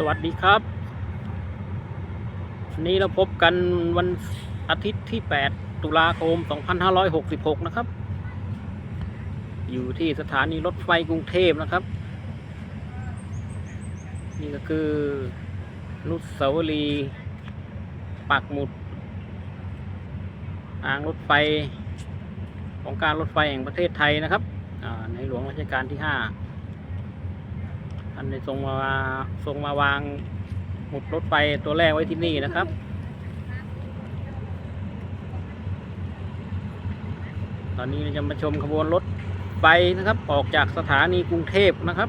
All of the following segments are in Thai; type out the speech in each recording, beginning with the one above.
สวัสดีครับวันนี้เราพบกันวันอาทิตย์ที่ 8 ตุลาคม 2566 นะครับ อยู่ที่สถานีรถไฟกรุงเทพนะครับ นี่ก็คือนุสาวรีปักหมุดทางรถไฟของการรถไฟแห่งประเทศไทยนะครับในหลวงรัชกาลที่ 5 ท่านได้ทรงมาทรงมาวางหมุดรถไฟตัวแรกไว้ที่นี่นะครับ ตอนนี้เราจะมาชมขบวนรถไฟนะครับ ออกจากสถานีกรุงเทพนะครับ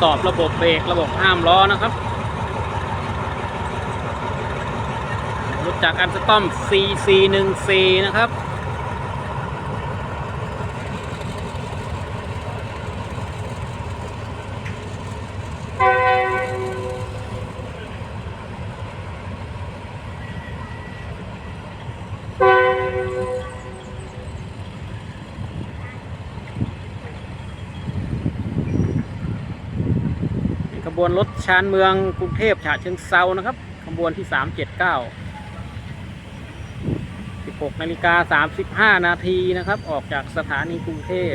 สอบระบบเบรกระบบห้ามล้อนะครับรถจากอันสตอม CC1C นะครับ ข บวนรถชานเมืองกรุงเทพฉะเชิงเซานะครับ ขบวนที่ 379 16นาฬิกา35 นาทีนะครับ ออกจากสถานีกรุงเทพ